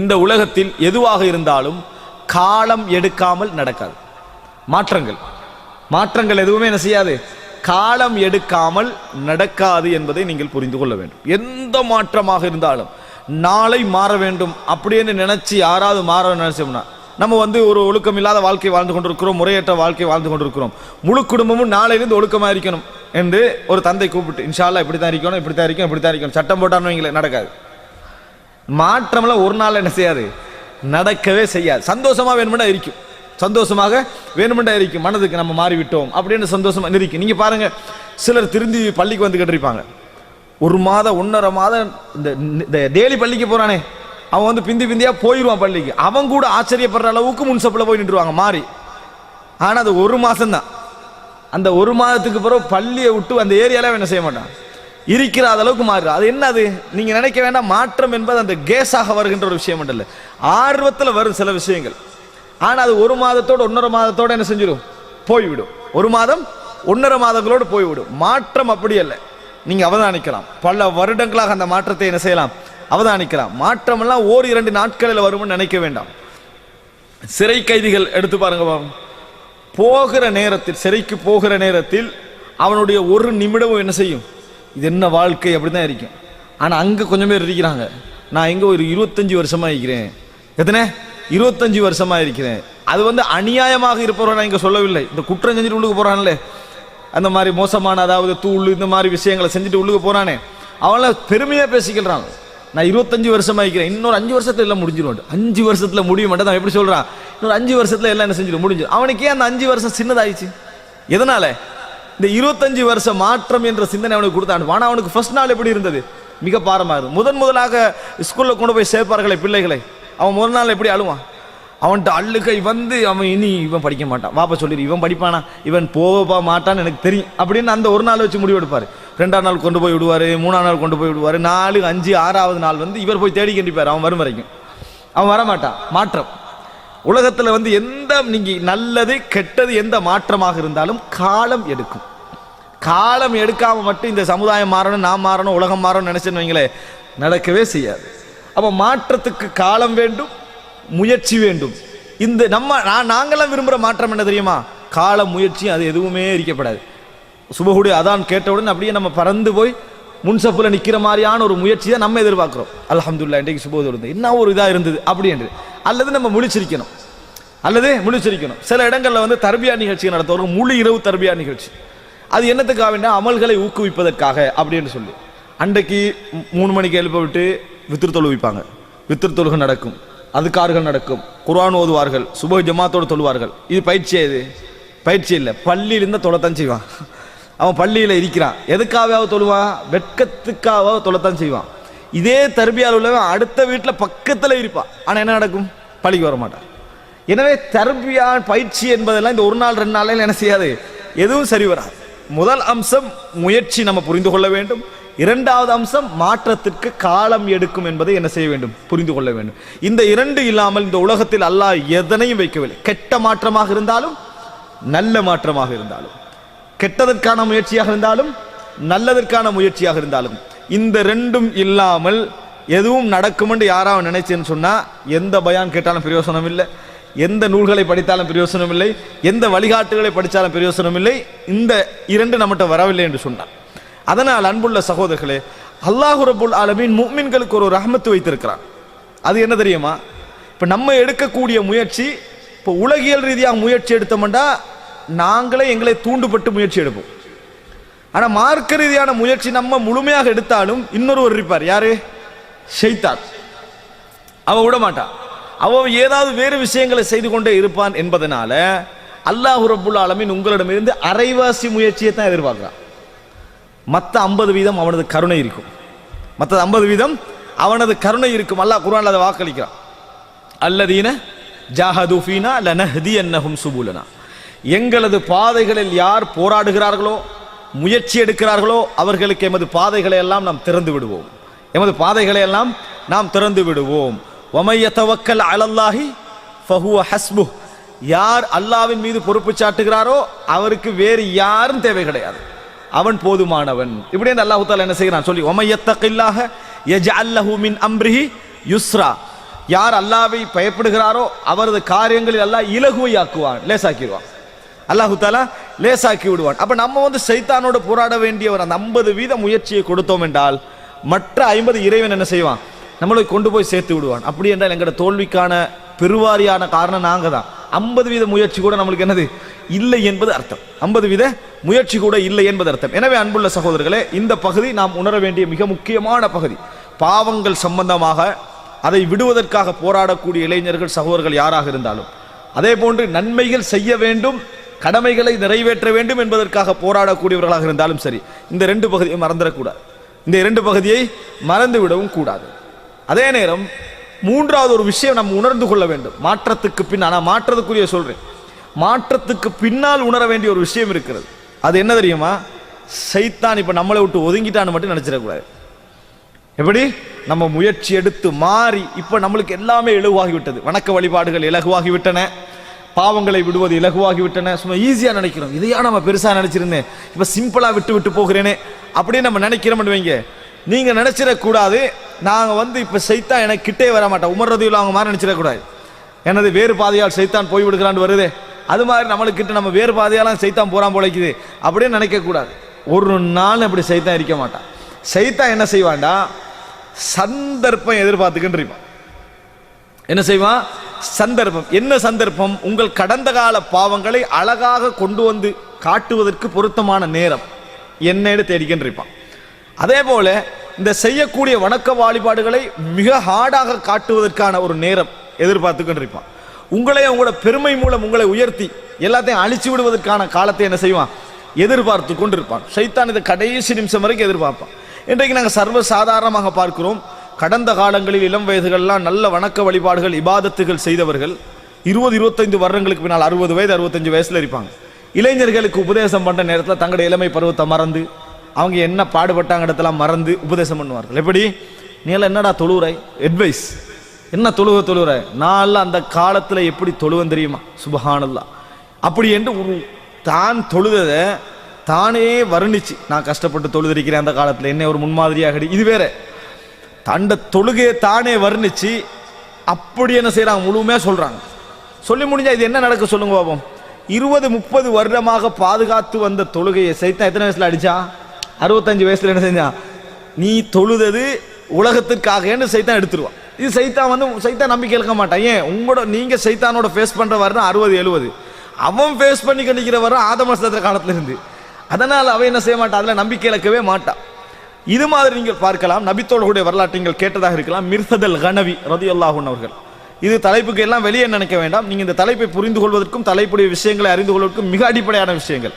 இந்த உலகத்தில் எதுவாக இருந்தாலும் காலம் எடுக்காமல் நடக்காது. மாற்றங்கள். மாற்றங்கள் எதுவுமே என்ன செய்யாது? காலம் எடுக்காமல் நடக்காது என்பதை நீங்கள் புரிந்து கொள்ள வேண்டும். எந்த மாற்றமாக இருந்தாலும் நாளை மாற வேண்டும் அப்படின்னு நினைச்சு யாராவது மாற நினைச்சோம்னா நம்ம வந்து ஒரு ஒழுக்கம் இல்லாத வாழ்க்கை வாழ்ந்து கொண்டிருக்கிறோம் முறையற்ற வாழ்க்கை வாழ்ந்து கொண்டிருக்கிறோம். முழு குடும்பமும் நாளையிலிருந்து ஒழுக்கமாக இருக்கணும் என்று ஒரு தந்தை கூப்பிட்டு இன்ஷால்லா இப்படி தான் இருக்கணும் இப்படி தான் இருக்கணும் இப்படி தான் இருக்கணும். சட்டம் போட்டான்னு வைங்களேன் நடக்காது. மாற்றம்லாம் ஒரு நாள் என்ன செய்யாது? நடக்கவே செய்யாது. சந்தோஷமா வேணுமெண்டா இருக்கும் சந்தோஷமாக வேணுமெண்டா இருக்கும் மனதுக்கு நம்ம மாறிவிட்டோம் அப்படின்னு சந்தோஷமா இருக்கும் நீங்க பாருங்க சிலர் திருந்தி பள்ளிக்கு வந்து இருப்பாங்க. ஒரு மாதம் ஒன்றரை மாதம் இந்த டெய்லி பள்ளிக்கு போறானே. அவன் வந்து பிந்தி பிந்தியா போயிடுவான் பள்ளிக்கு. அவன் கூட ஆச்சரியப்படுற அளவுக்கு முன்சப்பில் போய் நின்றுவாங்க மாறி. ஆனா அது ஒரு மாசம்தான். அந்த ஒரு மாதத்துக்கு பிறகு பள்ளியை விட்டு அந்த ஏரியாலாம் என்ன செய்ய மாட்டான்? இருக்கிற அளவுக்கு மாறு அது என்னது? நீங்க நினைக்க வேண்டாம் மாற்றம் என்பது அந்த கேஸாக வருகின்ற ஒரு விஷயம் மட்டும் இல்லை. ஆர்வத்தில் வரும் சில விஷயங்கள். ஆனால் அது ஒரு மாதத்தோடு ஒன்றரை மாதத்தோடு என்ன செஞ்சிடும் போய்விடும். ஒரு மாதம் ஒன்றரை மாதங்களோடு போய்விடும். மாற்றம் அப்படி அல்ல. நீங்க அவதானிக்கலாம். பல வருடங்களாக அந்த மாற்றத்தை என்ன செய்யலாம்? அவதானிக்கலாம். மாற்றமெல்லாம் ஓர் இரண்டு நாட்களில் வரும்னு நினைக்க வேண்டாம். சிறை கைதிகள் எடுத்து பாருங்க போகிற நேரத்தில் சிறைக்கு போகிற நேரத்தில் அவனுடைய ஒரு நிமிடமும் என்ன செய்யும்? இது என்ன வாழ்க்கை அப்படிதான் இருக்கும். ஆனால் அங்கே கொஞ்சம் பேர் இருக்கிறாங்க. நான் எங்கே ஒரு இருபத்தஞ்சி வருஷமா இருக்கிறேன். எத்தனை? இருபத்தஞ்சு வருஷமா இருக்கிறேன். அது வந்து அநியாயமாக இருப்பவரை நான் இங்கே சொல்லவில்லை. இந்த குற்றம் செஞ்சுட்டு உள்ளுக்கு போகிறான்ல அந்த மாதிரி மோசமான அதாவது தூள் இந்த மாதிரி விஷயங்களை செஞ்சுட்டு உள்ளுக்கு போகிறானே அவனை பெருமையாக பேசிக்கிறான் நான் இருபத்தஞ்சு வருஷமாக இருக்கிறேன். இன்னொரு அஞ்சு வருஷத்துல எல்லாம் முடிஞ்சிடும். அஞ்சு வருஷத்தில் முடிய மாட்டேன். அவன் எப்படி சொல்கிறான் இன்னொரு அஞ்சு வருஷத்தில் எல்லாம் என்ன செஞ்சிடும்? முடிஞ்சிடும். அவனுக்கு ஏன் அந்த அஞ்சு வருஷம் சின்னதாயிடுச்சு. எதனால? இந்த இருபத்தஞ்சு வருஷம் மாற்றம் என்ற சிந்தனை அவனுக்கு கொடுத்தான். ஆனால் அவனுக்கு ஃபர்ஸ்ட் நாள் எப்படி இருந்தது? மிக பாரமாக இருந்தது. முதன் முதலாக ஸ்கூலில் கொண்டு போய் சேர்ப்பார்களே பிள்ளைகளை. அவன் முதல் நாள் எப்படி அழுவான்? அவன்கிட்ட அள்ளுகை வந்து அவன் இனி இவன் படிக்க மாட்டான். வாப்பா சொல்லிடு இவன் படிப்பானா? இவன் போகப்பா மாட்டான்னு எனக்கு தெரியும். அப்படின்னு அந்த ஒரு நாள் வச்சு முடிவு எடுப்பார். ரெண்டாம் நாள் கொண்டு போய் விடுவார் மூணாம் நாள் கொண்டு போய் விடுவார். நாலு அஞ்சு ஆறாவது நாள் வந்து இவர் போய் தேடி கண்டிப்பார். அவன் வரும் வரைக்கும். அவன் வரமாட்டான். மாற்றம். உலகத்தில் வந்து எந்த நீங்கள் நல்லது கெட்டது எந்த மாற்றமாக இருந்தாலும் காலம் எடுக்கும். காலம் எடுக்காமல் மட்டும் இந்த சமுதாயம் மாறணும் நான் மாறணும் உலகம் மாறணும் நினைச்சேன்னு வைங்களேன் நடக்கவே செய்யாது. அப்போ மாற்றத்துக்கு காலம் வேண்டும் முயற்சி வேண்டும். இந்த நம்ம நான் நாங்களாம் விரும்புகிற மாற்றம் என்ன தெரியுமா? கால முயற்சி அது எதுவுமே இருக்கப்படாது. சுபகுடி அதான் கேட்டவுடன் அப்படியே நம்ம பறந்து போய் முன்சப்பில் நிற்கிற மாதிரியான ஒரு முயற்சி தான் நம்ம எதிர்பார்க்குறோம். அலமதுல்லா இன்றைக்கு சுபோது இருந்தது. என்ன ஒரு இதாக இருந்தது? அப்படி என்று. அல்லது நம்ம முழிச்சிருக்கணும். அல்லது முழிச்சிருக்கணும். சில இடங்களில் வந்து தர்பியா நிகழ்ச்சி நடத்துவாங்க முழு இரவு தர்பியா நிகழ்ச்சி. அது என்னத்துக்காக அமல்களை ஊக்குவிப்பதற்காக அப்படின்னு சொல்லி. அன்றைக்கு மூணு மணிக்கு எழுப்ப விட்டு வித்திரு தொழுவிப்பாங்க வித்திரு தொழுகை நடக்கும். அதுக்கார்கள் நடக்கும். குரான் ஓதுவார்கள். சுப ஜமாத்தோடு தொழுவார்கள். இது பயிற்சி இது பயிற்சி இல்லை. பள்ளியிலிருந்து தொலைத்தான் செய்வான். அவன் பள்ளியில் இருக்கிறான். எதுக்காகவாவது தொழுவான்? வெட்கத்துக்காக தொலைத்தான் செய்வான். இதே தர்பியால் உள்ளவன் அடுத்த வீட்டில் பக்கத்தில் இருப்பான் ஆனால் என்ன நடக்கும்? பழிக்கு வர மாட்டான். எனவே தர்பியா பயிற்சி என்பதெல்லாம் இந்த ஒரு நாள் ரெண்டு நாளில் என்ன செய்யாது? எதுவும் சரி வராது. முதல் அம்சம் முயற்சி நம்ம புரிந்து கொள்ள வேண்டும். இரண்டாவது அம்சம் மாற்றத்திற்கு காலம் எடுக்கும் என்பதை என்ன செய்ய வேண்டும்? புரிந்து கொள்ள வேண்டும். இந்த இரண்டு இல்லாமல் இந்த உலகத்தில் அல்லாஹ் எதனையும் வைக்கவில்லை. கெட்ட மாற்றமாக இருந்தாலும் நல்ல மாற்றமாக இருந்தாலும். கெட்டதற்கான முயற்சியாக இருந்தாலும் நல்லதற்கான முயற்சியாக இருந்தாலும். இந்த ரெண்டும் இல்லாமல் எதுவும் நடக்கும் யாராவது நினைச்சேன்னு சொன்னா எந்த பயான் கேட்டாலும் பிரயோசனம் இல்லை எந்த நூல்களை படித்தாலும் பிரயோசனம் இல்லை எந்த வழிகாட்டுகளை படித்தாலும் பிரயோசனம் இல்லை இந்த இரண்டு நம்மகிட்ட வரவில்லை என்று சொன்னார். அதனால் அன்புள்ள சகோதரர்களே அல்லாஹு ரபுல் ஆலமீன் முக்மின்களுக்கு ஒரு ரஹமத்து வைத்திருக்கிறான். அது என்ன தெரியுமா? இப்போ நம்ம எடுக்கக்கூடிய முயற்சி இப்போ உலகியல் ரீதியாக முயற்சி எடுத்தோம்னா நாங்களே எங்களை தூண்டுபட்டு முயற்சி எடுப்போம். ஆனால் மார்க்க ரீதியான முயற்சி நம்ம முழுமையாக எடுத்தாலும் இன்னொருவர் இருப்பார். யாரு? செய்தார் அவ விட மாட்டான் அவ ஏதாவது வேறு விஷயங்களை செய்து கொண்டே இருப்பான் என்பதனால அல்லாஹ் ரபுல் ஆலமின் உங்களிடமிருந்து அரைவாசி முயற்சியை தான் எதிர்பார்க்கிறான். மற்ற ஐம்பது வீதம் அவனது கருணை இருக்கும். மற்றது ஐம்பது வீதம் அவனது கருணை இருக்கும். அல்லாஹ் குரான் அதை வாக்களிக்கிறான். அல்லதீன ஜாஹதுஃபீனா லனஹதி என்னஹும் சுபுலனா. எங்களது பாதைகளில் யார் போராடுகிறார்களோ முயற்சி எடுக்கிறார்களோ அவர்களுக்கு எமது பாதைகளை எல்லாம் நாம் திறந்து விடுவோம். எமது பாதைகளை எல்லாம் நாம் திறந்து விடுவோம். வமைய தவக்கல் அலல்லாஹி ஃபஹுவ ஹஸ்பு யார் அல்லாவின் மீது பொறுப்பு சாட்டுகிறாரோ அவருக்கு வேறு யாரும் தேவை கிடையாது. அவன் போதுமானவன். இப்படி அல்லாஹு தாலா என்ன செய்கிறான்? சொல்லி ஒமையத்தக்கில்லாக எஜ லஹு மின் அம்ரிஹி யுஸ்ரா யார் அல்லாவை பயப்படுகிறாரோ அவரது காரியங்களில் அல்லாஹ் இலகுவை ஆக்குவான் லேசாக்கிடுவான். அல்லாஹு தாலா லேசாக்கி விடுவான். அப்போ நம்ம வந்து சைத்தானோடு போராட வேண்டிய ஒரு அந்த ஐம்பது வீத முயற்சியை கொடுத்தோம் என்றால் மற்ற ஐம்பது இறைவன் என்ன செய்வான்? நம்மளை கொண்டு போய் சேர்த்து விடுவான். அப்படி என்றால் எங்களோட தோல்விக்கான பெருவாரியான காரணம் நாங்கள் தான் ஐம்பது வீத முயற்சி கூட நம்மளுக்கு என்னது? இல்லை என்பது அர்த்தம். ஐம்பது வீத முயற்சி கூட இல்லை என்பது அர்த்தம். எனவே அன்புள்ள சகோதரர்களே இந்த பகுதி நாம் உணர வேண்டிய மிக முக்கியமான பகுதி. பாவங்கள் சம்பந்தமாக அதை விடுவதற்காக போராடக்கூடிய இளைஞர்கள் சகோதரர்கள் யாராக இருந்தாலும் அதே போன்று நன்மைகள் செய்ய வேண்டும் கடமைகளை நிறைவேற்ற வேண்டும் என்பதற்காக போராடக்கூடியவர்களாக இருந்தாலும் சரி இந்த ரெண்டு பகுதியை மறந்துடக்கூடாது. இந்த இரண்டு பகுதியை மறந்து விடவும் கூடாது. அதே நேரம் மூன்றாவது ஒரு விஷயம் நம்ம உணர்ந்து கொள்ள வேண்டும். மாற்றத்துக்கு பின் ஆனால் மாற்றத்துக்குரிய சொல்கிறேன் மாற்றத்துக்கு பின்னால் உணர வேண்டிய ஒரு விஷயம் இருக்கிறது. அது என்ன தெரியுமா? சைத்தான் இப்போ நம்மளை விட்டு ஒதுங்கிட்டான்னு மட்டும் நினச்சிடக்கூடாது. எப்படி? நம்ம முயற்சி எடுத்து மாறி இப்போ நம்மளுக்கு எல்லாமே இலகுவாகிவிட்டது. வணக்க வழிபாடுகள் இலகுவாகிவிட்டன. பாவங்களை விடுவது இலகுவாகி விட்டன சும்மா ஈஸியாக நினைக்கிறோம். இதையா நம்ம பெருசாக நினைச்சிருந்தேன் இப்போ சிம்பிளாக விட்டு விட்டு போகிறேனே அப்படின்னு நம்ம நினைக்கிறோம்னு வைங்க. நீங்கள் நினச்சிடக்கூடாது. நாங்கள் வந்து இப்போ செய்தா எனக்கு கிட்டே வர மாட்டோம் உமர் ரதியுல்லா அவங்க மாதிரி நினச்சிடக்கூடாது. எனது வேறு பாதையால் செய்தான் போய் விடுகிறான்னு வருதே. அது மாதிரி நம்மளுக்கிட்ட நம்ம வேறு பாதையாலாம் செய்தான் போகிறான் போலைக்குது அப்படின்னு நினைக்கக்கூடாது. ஒரு நாள் அப்படி செய்தான் இருக்க மாட்டான் செய்தான் என்ன செய்வான்டா? சந்தர்ப்பம் எதிர்பார்த்துக்கின்றிருப்பான் என்ன செய்வான்? சந்தர்ப்பம். என்ன சந்தர்ப்பம்? உங்கள் கடந்த கால பாவங்களை அழகாக கொண்டு வந்து காட்டுவதற்கு பொருத்தமான நேரம். என்னன்னு தேடிக்கின்றிருப்பான் அதே போல இந்த செய்யக்கூடிய வணக்க வழிபாடுகளை மிக ஹார்டாக காட்டுவதற்கான ஒரு நேரம் எதிர்பார்த்துக்கொண்டிருப்பான் உங்களை உங்களோட பெருமை மூலம் உங்களை உயர்த்தி எல்லாத்தையும் அழிச்சு விடுவதற்கான காலத்தை என்ன செய்வான்? எதிர்பார்த்து கொண்டிருப்பான். சைத்தான் இதை கடைசி நிமிஷம் வரைக்கும் எதிர்பார்ப்பான். இன்றைக்கு நாங்கள் சர்வ சாதாரணமாக பார்க்கிறோம். கடந்த காலங்களில் இளம் வயதுகள்லாம் நல்ல வணக்க வழிபாடுகள் இபாதத்துகள் செய்தவர்கள் இருபது இருபத்தைந்து வருடங்களுக்கு பின்னால் அறுபது வயது அறுபத்தஞ்சு வயசுல இருப்பாங்க. இளைஞர்களுக்கு உபதேசம் பண்ற நேரத்தில் தங்களுடைய இளமை பருவத்தை மறந்து அவங்க என்ன பாடுபட்டாங்க இடத்தெல்லாம் மறந்து உபதேசம் பண்ணுவார்கள். எப்படி? நீ எல்லாம் என்னடா தொழுவுறாய் அட்வைஸ் என்ன தொழுவ தொழுவுரை நான் அந்த காலத்தில் எப்படி தொழுவன் தெரியுமா? சுபஹானல்லா. அப்படி என்று ஒரு தான் தொழுததை தானே வர்ணிச்சு. நான் கஷ்டப்பட்டு தொழுதிருக்கிறேன் அந்த காலத்தில். என்ன ஒரு முன்மாதிரியாக இது வேற. தண்ட தொழுகையை தானே வர்ணிச்சு அப்படி என்ன செய்கிறாங்க முழுமையாக சொல்கிறாங்க சொல்லி முடிஞ்சால் இது என்ன நடக்க சொல்லுங்க பாபம் இருபது முப்பது வருடமாக பாதுகாத்து வந்த தொழுகையை சைத்தான் எத்தனை வயசில் அடிச்சான் அறுபத்தஞ்சு வயசில் என்ன செஞ்சான்? நீ தொழுதது உலகத்திற்காகன்னு சைத்தான் எடுத்துருவான். இது சைத்தான் வந்து சைத்தான் நம்பிக்கை இழக்க மாட்டான். ஏன்? உங்களோட நீங்கள் சைத்தானோட ஃபேஸ் பண்ணுற வரணும் அறுபது எழுபது. அவன் ஃபேஸ் பண்ணி கண்டிக்கிற வர ஆதம சத்திர இருந்து அதனால் அவன் என்ன செய்ய மாட்டான்? அதில் நம்பிக்கை இழக்கவே மாட்டான். இது மாதிரி நீங்கள் பார்க்கலாம் நபித்தோழர்களுடைய வரலாற்றை நீங்கள் கேட்டதாக இருக்கலாம் மிர்சதல் கனவி ரதியுல்லாஹுன் அவர்கள். இது தலைப்புக்கு எல்லாம் வெளியே நினைக்க வேண்டாம். நீங்கள் இந்த தலைப்பை புரிந்து கொள்வதற்கும் தலைப்புடைய விஷயங்களை அறிந்து கொள்வதற்கும் மிக அடிப்படையான விஷயங்கள்.